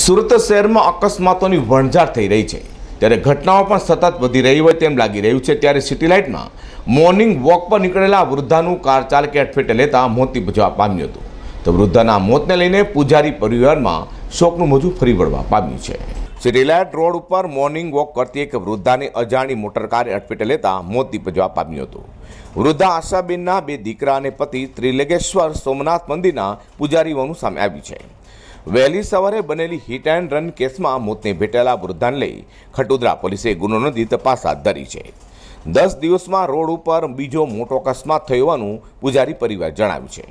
સુરત શહેરમાં અકસ્માતોની વણઝાર થઈ રહી છે. ત્યારે ઘટનાઓ પણ સતત વધી રહી હોય તેમ લાગી રહ્યું છે. ત્યારે સિટી લાઇટમાં મોર્નિંગ વોક પર નીકળેલા વૃદ્ધાનું કાર ચાલકે અટફેટે લેતા મોતી નિપજવા પામ્યું હતું. તો વૃદ્ધાના મોતને લઈને પૂજારી પરિવારમાં શોકનું મોજું ફરી વળવા પામ્યું છે. સિટી લાઇટ રોડ ઉપર મોર્નિંગ વોક કરતી એક વૃદ્ધાને અજાણી મોટરકારે અટફેટે લેતા મોત નિપજવા પામ્યું હતું. વૃદ્ધા આશાબેનના બે દીકરા અને પતિ ત્રિલેગેશ્વર સોમનાથ મંદિરના પૂજારીઓનું સામે આવ્યું છે. વહેલી સવારે બનેલી હિટ એન્ડ રન કેસમાં મોતને ભેટેલા વૃદ્ધાને લઈ ખટોદરા પોલીસે ગુનો નોંધી તપાસ હાથ ધરી છે. દસ દિવસમાં રોડ ઉપર બીજો મોટો અકસ્માત થયો હોવાનું પૂજારી પરિવાર જણાવ્યું છે.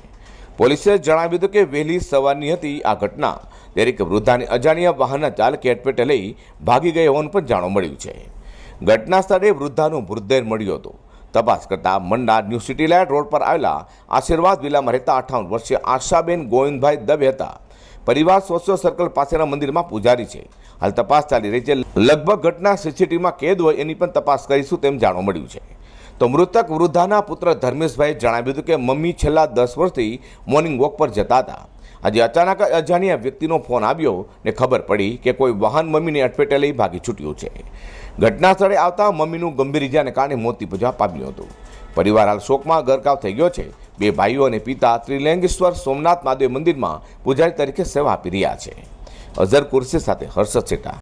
પોલીસે જણાવ્યું હતું કે વહેલી સવારની હતી આ ઘટના. દરેક વૃદ્ધાને અજાણ્યા વાહનના ચાલકે અટપેટે લઈ ભાગી ગઈ હોવાનું પણ જાણવા મળ્યું છે. ઘટના સ્થળે વૃદ્ધાનું મૃતદેહ મળ્યો હતો. તપાસ કરતા મંડા ન્યૂ સિટી લાઇટ રોડ પર આવેલા આશીર્વાદ વિલામાં રહેતા અઠાવન વર્ષીય આશાબેન ગોવિંદભાઈ દવે હતા. પરિવાર સોશિયો સર્કલ પાસેના મંદિરમાં પૂજારી છે. હાલ તપાસ ચાલી રહી છે. લગભગ ઘટના સીસીટીવીમાં કેદ હોય એની પણ તપાસ કરીશું તેમ જાણવા મળ્યું છે. તો મૃતક વૃદ્ધાના પુત્ર ધર્મેશભાઈએ જણાવ્યું હતું કે મમ્મી છેલ્લા દસ વર્ષથી મોર્નિંગ વોક પર જતા હતા. આજે અચાનક અજાણ્યા વ્યક્તિનો ફોન આવ્યો ને ખબર પડી કે કોઈ વાહન મમ્મીને અટપેટે લઈ ભાગી છૂટ્યું છે. ઘટના સ્થળે આવતા મમ્મીનું ગંભીર ઇજાને કારણે મોત નિપજવા પામ્યું હતું. પરિવાર હાલ શોકમાં ગરકાવ થઈ ગયો છે. બે ભાઈઓ અને પિતા ત્રિલિંગેશ્વર, સોમનાથ, મહાદેવ મંદિરમાં પૂજારી તરીકે સેવા આપી રહ્યા છે. અઝર કુરશી સાથે હર્ષદ શેઠા